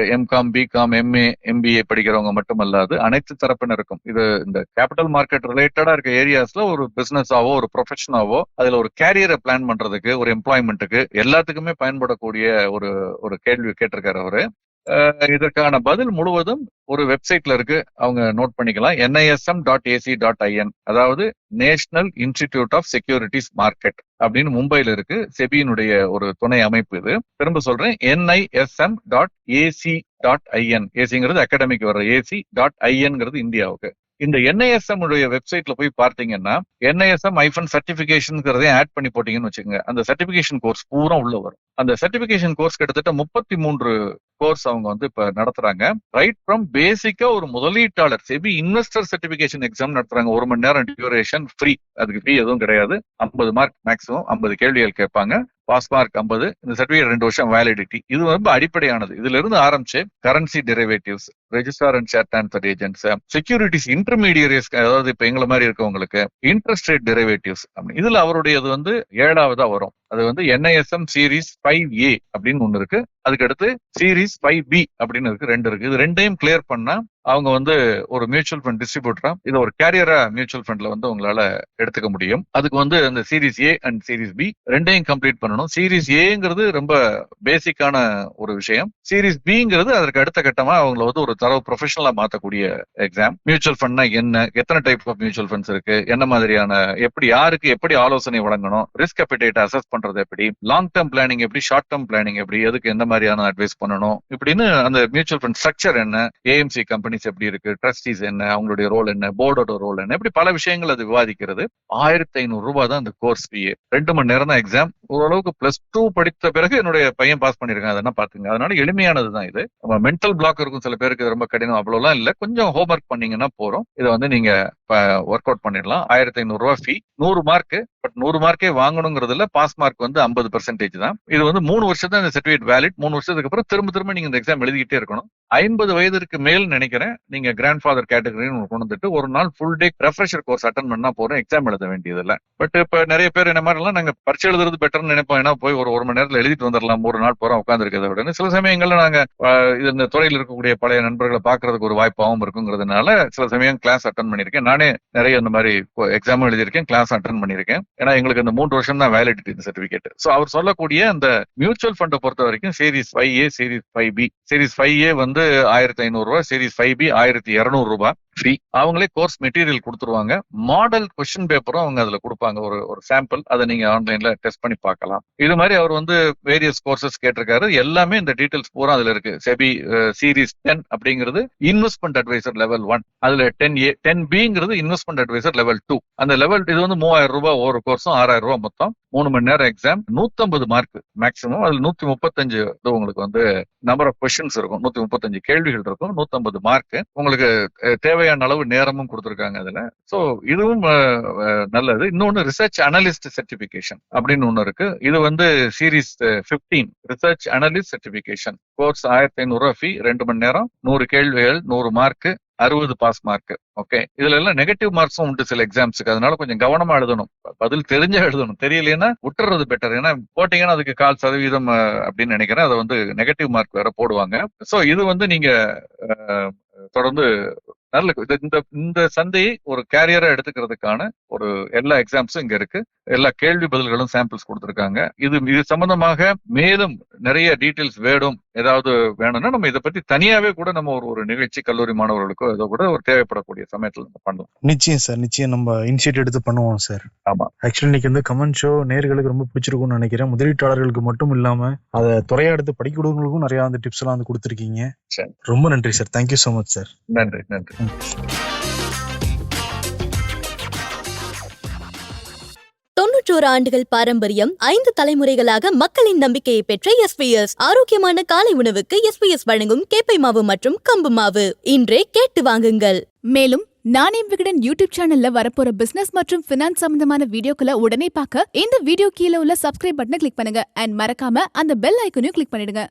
எம்காம் பிகாம் எம்ஏ எம்பிஏ படிக்கிறவங்க மட்டுமல்லாது அனைத்து தரப்பினருக்கும் இது இந்த கேபிட்டல் மார்க்கெட் ரிலேட்டடா இருக்க ஏரியாஸ்ல ஒரு பிசினஸாவோ ஒரு ப்ரொஃபஷனாவோ அதுல ஒரு கேரியரை பிளான் பண்றதுக்கு ஒரு எம்ப்ளாய்மெண்ட்டுக்கு எல்லாத்துக்குமே பயன்படக்கூடிய ஒரு ஒரு கேள்வி கேட்டிருக்காரு அவரு. இதற்கான பதில் முழுவதும் ஒரு வெப்சைட்ல இருக்கு. அவங்க நோட் பண்ணிக்கலாம். NISM dot AC dot IN அதாவது national institute of securities market அப்படின்னு மும்பைல இருக்கு. செபியினுடைய ஒரு துணை அமைப்பு இது. திரும்ப சொல்றேன். NISM dot AC dot IN ஏசிங்கிறது academic வர்ற ஏசி டாட் ஐஎன்ங்கிறது இந்தியாவுக்கு. இந்த என்ஐஎஸ்எம் உடைய வெப்சைட்ல போய் பார்த்தீங்கன்னா என்ஐஎஸ்எம் ஐஃபன் சர்டிபிகேஷன்ங்கிறதையும் ஆட் பண்ணி போட்டீங்கன்னு வச்சுக்கோங்க. அந்த சர்டிபிகேஷன் கோர்ஸ் பூரா உள்ள வரும். அந்த சர்டிபிகேஷன் கோர்ஸ் கிட்டத்தட்ட முப்பத்தி மூன்று கோர்ஸ் அவங்க வந்து இப்ப நடத்துறாங்க. ரைட் ஃப்ரம் பேசிக்கா ஒரு முதலீட்டாளர் செபி இன்வெஸ்டர் சர்டிபிகேஷன் எக்ஸாம் நடத்துறாங்க. ஒரு மணி நேரம் டியூரேஷன் ஃப்ரீ அதுக்கு ஃப்ரீ எதுவும் கிடையாது. ஐம்பது மார்க் மேக்ஸிமம் ஐம்பது கேள்விகள் கேட்பாங்க. பாஸ் மார்க் ஐம்பது. இந்த சர்டிபிகேட் ரெண்டு வருஷம் வேலிடிட்டி இது ரொம்ப அடிப்படையானது. இதுல இருந்து ஆரம்பிச்சு currency derivatives registrar and share transfer agents securities intermediaries அதாவது இப்ப எங்களை மாதிரி இருக்கவங்களுக்கு இன்ட்ரெஸ்ட் ரேட் டெரிவேட்டிவ்ஸ் இதுல அவருடையது வந்து ஏழாவதா வரும். அது வந்து என்ஐஎஸ்எம் சீரிஸ் ஃபைவ் ஏ அப்படின்னு ஒண்ணு இருக்கு. அதுக்கடுத்து சீரீஸ் சீரிஸ் ஃபைவ் பி அப்படின்னு இருக்கு ரெண்டு இருக்கு. இது ரெண்டையும் கிளியர் பண்ணா அவங்க வந்து ஒரு மியூச்சுவல் ஃபண்ட் டிஸ்ட்ரிபியூட்டரா இது ஒரு கேரியரா மியூச்சுவல் ஃபண்ட்ல வந்து உங்களால எடுத்துக்க முடியும். அதுக்கு வந்து அந்த series A and series B ரெண்டையும் கம்ப்ளீட் பண்ணணும். சீரிஸ் ஏங்கிறது ரொம்ப பேசிக்கான ஒரு விஷயம். சீரிஸ் பிங்கிறது அதற்கு அடுத்த கட்டமா அவங்கள வந்து ஒரு தரவு ப்ரொஃபஷனலா மாத்தக்கூடிய எக்ஸாம் மியூச்சுவல் ஃபண்ட்னா என்ன? எத்தனை டைப் ஆஃப் மியூச்சுவல் ஃபண்ட்ஸ் இருக்கு? என்ன மாதிரியான எப்படி யாருக்கு எப்படி ஆலோசனை வழங்கணும்? ரிஸ்க் அப்பிடேட் அசஸ் பண்றது எப்படி? லாங் டேர்ம் பிளானிங் எப்படி? ஷார்ட் டேர்ம் பிளானிங் எப்படி? எதுக்கு எந்த மாதிரியான அட்வைஸ் பண்ணணும்? இப்படின்னு அந்த மியூச்சுவல் ஃபண்ட் ஸ்ட்ரக்சர் என்ன? ஏஎம்சி கம்பெனிஸ் எப்படி இருக்கு? ட்ரஸ்டீஸ் என்ன? அவங்களுடைய ரோல் என்ன? போர்டோட ரோல் என்ன? இப்படி பல விஷயங்கள் அது விவாதிக்கிறது. ஆயிரத்தி ஐநூறு ரூபாய் தான் அந்த கோர்ஸ் ஃபீயே ரெண்டு மணி நேரம் தான் எக்ஸாம் ஓரளவுக்கு பிளஸ் டூ படித்த பிறகு என்னுடைய பையன் பாஸ் பண்ணிருக்கான் அதெல்லாம் பாத்துங்க அதனால எளிமையானது தான் இது மென்டல் பிளாக் இருக்கும் சில பேருக்கு. ரொம்ப கடினம் அவ்வளவுலாம் இல்ல. கொஞ்சம் ஹோம்ஒர்க் பண்ணீங்கன்னா போறோம் இதை வந்து நீங்க ஒர்க் அவுட் பண்ணிடலாம். ஆயிரத்தி ஐநூறு ரூபாய் ஃபீ நூறு மார்க் பட் நூறு மார்க்கே வாங்கணுங்கிறதுல பாஸ் மார்க் வந்து ஐம்பது பர்சன்டேஜ் தான். இது வந்து மூணு வருஷம் தான் இந்த சர்டிஃபிகேட் வேலிட் மூணு வருஷத்துக்கு அப்புறம் திரும்ப திரும்ப நீங்க இந்த எக்ஸாம் எழுதிக்கிட்டே இருக்கணும். ஐம்பது வயதிற்கு மேல் நினைக்கிறேன். நீங்க கிராண்ட் ஃபாதர் கேட்டகரின்னு கொண்டு வந்துட்டு ஒரு நாள் full day refresher course attend பண்ணா போறோம் எக்ஸாம் எழுத வேண்டியது பட் இப்ப நிறைய பேர் என்ன மாதிரிலாம் நாங்க பரிச்சை எழுதுறது பெட்டர்னு நினைப்போம். ஏன்னா போய் ஒரு ஒரு மணி நேரத்தில் எழுதிட்டு வந்துடலாம் ஒரு நாள் போறோம் உட்காந்துருக்கிறத விட. சில சமயங்கள்ல நாங்க இது இந்த துறையில் இருக்கக்கூடிய பழைய நண்பர்களை பாக்குறதுக்கு ஒரு வாய்ப்பாகவும் இருக்குங்கிறதுனால சில சமயம் கிளாஸ் அட்டன் பண்ணியிருக்கேன். நானே நிறைய இந்த மாதிரி எக்ஸாமும் எழுதியிருக்கேன் கிளாஸ் அட்டன் பண்ணியிருக்கேன். ஏன்னா எங்களுக்கு இந்த மூன்று வருஷம் தான் வேலிடிட்டி இந்த சர்டிபிகேட் சோ அவர் சொல்லக்கூடிய அந்த மியூச்சுவல் ஃபண்டை பொறுத்த வரைக்கும் series five A series five B series five A வந்து ஆயிரத்தி ஐநூறு சீரிஸ் ஃபைவ் பி ஆயிரத்தி இருநூறு ஃப்ரீ அவங்களே கோர்ஸ் மெட்டீரியல் கொடுத்துருவாங்க. மாடல் கொஸ்டின் பேப்பரும் அவங்க அதுல கொடுப்பாங்க. ஒரு ஒரு சாம்பிள் அதை நீங்க ஆன்லைன்ல டெஸ்ட் பண்ணி பார்க்கலாம். இது மாதிரி அவர் வந்து வேரியஸ் கோர்சஸ் கேட்டிருக்காரு. எல்லாமே இந்த டீடைல்ஸ் பூரா அதுல இருக்கு. செபி சீரிஸ் டென் அப்படிங்கிறது இன்வெஸ்ட்மெண்ட் அட்வைசர் லெவல் ஒன் அதுல டென் ஏ டென் பிங்கிறது இன்வெஸ்ட்மெண்ட் அட்வைசர் லெவல் டூ அந்த லெவல் இது வந்து மூவாயிரம் ரூபாய் ஒவ்வொரு கோர்ஸும் ஆறாயிரம் ரூபாய் மொத்தம். மூணு மணி நேரம் எக்ஸாம் நூத்தம்பது மார்க் மேக்ஸிமம் அதுல நூத்தி முப்பத்தஞ்சு இது உங்களுக்கு வந்து நம்பர் ஆஃப் கொஸ்டின்ஸ் இருக்கும். நூத்தி முப்பத்தஞ்சு கேள்விகள் இருக்கும். நூத்தம்பது மார்க் உங்களுக்கு தேவை தேவையான அளவு நேரமும் கொடுத்துருக்காங்க அதுல. சோ இதுவும் நல்லது. இன்னொன்னு ரிசர்ச் அனலிஸ்ட் சர்டிபிகேஷன் அப்படின்னு ஒண்ணு இருக்கு. இது வந்து series fifteen research analyst certification course ஆயிரத்தி ஐநூறு ரூபாய் ஃபீ ரெண்டு மணி நேரம் நூறு கேள்விகள் நூறு மார்க் அறுபது பாஸ் மார்க் ஓகே இதுல எல்லாம் நெகட்டிவ் மார்க்ஸும் உண்டு சில எக்ஸாம்ஸுக்கு அதனால கொஞ்சம் கவனமா எழுதணும். பதில் தெரிஞ்ச எழுதணும். தெரியலைன்னா விட்டுறது பெட்டர் ஏன்னா போட்டீங்கன்னா அதுக்கு கால் சதவீதம் அப்படின்னு நினைக்கிறேன். அதை வந்து நெகட்டிவ் மார்க் வேற போடுவாங்க. சோ இது வந்து நீங்க தொடர்ந்து நல்ல இந்த இந்த சந்தையை ஒரு கேரியரா எடுத்துக்கிறதுக்கான ஒரு எல்லா எக்ஸாம்ஸும் இங்க இருக்கு. எல்லா கேள்வி பதில்களும் சாம்பிள்ஸ் கொடுத்திருக்காங்க. இது இது சம்பந்தமாக மேலும் நிறைய டீடைல்ஸ் வேணும் ஏதாவது வேணும்னா நம்ம இதை பத்தி தனியாவே கூட நம்ம ஒரு ஒரு நிகழ்ச்சி கல்லூரி மாணவர்களுக்கோ ஏதோ கூட ஒரு தேவைப்படக்கூடிய சமயத்துல நம்ம பண்ணலாம் நிச்சயம் சார் நிச்சயம் நம்ம இனிஷியேட் எடுத்து பண்ணுவோம் சார். ஆமா. ஆக்சுவலி இன்னைக்கு வந்து கமெண்ட் ஷோ நேர்களுக்கு ரொம்ப பிடிச்சிருக்கும்னு நினைக்கிறேன். முதலீட்டாளர்களுக்கு மட்டும் இல்லாம அதை துறையா எடுத்து படிக்கிறவங்களுக்கும் நிறைய அந்த டிப்ஸ் எல்லாம் வந்து கொடுத்துருக்கீங்க. சரி. ரொம்ப நன்றி sir. Thank you so much sir நன்றி நன்றி. தொன்னூற்றோரு ஆண்டுகள் பாரம்பரியம் ஐந்து தலைமுறைகளாக மக்களின் நம்பிக்கையை பெற்ற எஸ்பிஎஸ் ஆரோக்கியமான காலை உணவுக்கு எஸ்பிஎஸ் வழங்கும் கேப்பை மாவு மற்றும் கம்பு மாவு. இன்றே கேட்டு வாங்குங்கள். மேலும் நானே விகடன் யூடியூப் சேனல்ல வரப்போற பிசினஸ் மற்றும் பினான்ஸ் சம்பந்தமான வீடியோக்களை உடனே பார்க்க இந்த வீடியோ கீழே உள்ள சப்ஸ்கிரைப் பட்டனை கிளிக் பண்ணுங்க. அண்ட் மறக்காம அந்த பெல் ஐக்கனையும் கிளிக் பண்ணிடுங்க.